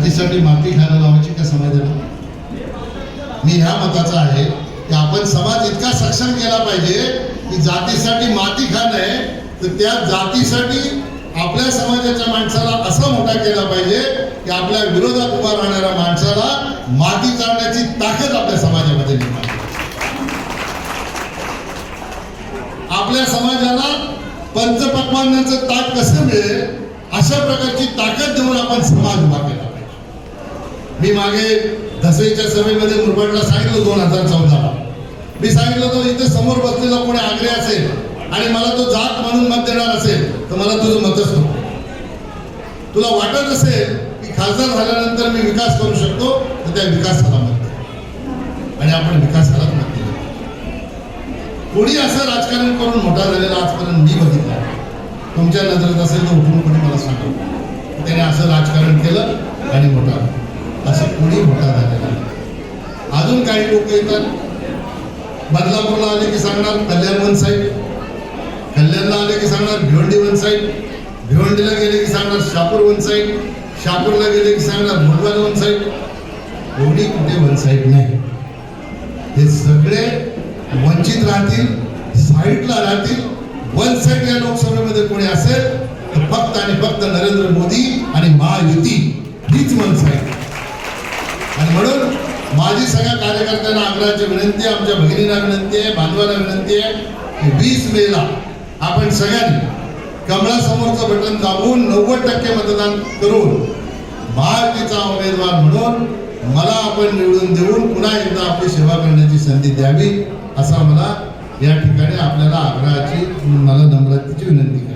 जातीसाठी माती खायला लावायची का समाजाला मी ह्या मताचा आहे की आपण समाज इतका सक्षम केला पाहिजे की जातीसाठी माती खाणं आहे तर त्या जातीसाठी आपल्या समाजाच्या माणसाला असा मोठा केला पाहिजे की आपल्या विरोधात उभा राहणाऱ्या माणसाला माती चालण्याची ताकद आपल्या समाजामध्ये निर्माण आपल्या समाजाला पंचपक्वांनाचं ताक कसं मिळेल? अशा प्रकारची ताकद देऊन आपण समाज उभा केला मी मागे दसवीच्या सभेमध्ये मुरबाडला सांगितलं दोन हजार चौदाला. मी सांगितलं होतं इथे समोर बसलेला कोणी आग्रे असेल आणि मला तो जात म्हणून मत देणार असेल तर मला तुझं मतच नको. तुला वाटत असेल की खासदार झाल्यानंतर मी विकास करू शकतो तर त्या विकासाला मत आणि आपण विकासालाच मत दिलं. कोणी असं राजकारण करून मोठा झालेला आजपर्यंत मी बघितला तुमच्या नजरेत असेल तर उठून कोणी मला सांगा त्याने असं राजकारण केलं आणि मोठा काही लोक येतात. बदलापूरला आले की सांगणार कल्याण वन साईड कल्याणला आले की सांगणार भिवंडी वन साईड भिवंडीला गेले की सांगणार शापूर वन साईड शापूरला गेले की सांगणार मुरबाड वन साईड एवढी कुठे वन साईड नाही. हे सगळे वंचित राहतील साईडला राहतील. वन साईड या लोकसभेमध्ये कोणी असेल तर फक्त आणि फक्त नरेंद्र मोदी आणि महायुती. हीच वन साईड सगळ्या कार्यकर्त्यांना आग्रहाची विनंती आहे आमच्या भगिनीला विनंती आहे बांधवाला विनंती आहे वीस मेला आपण सगळ्यांनी कमळासमोरचं बटन दाबून नव्वद टक्के मतदान करून महायुतीचा उमेदवार म्हणून मला आपण निवडून देऊन पुन्हा एकदा आपली सेवा करण्याची संधी द्यावी असा मला या ठिकाणी आपल्याला आग्रहाची मला नम्रतेची विनंती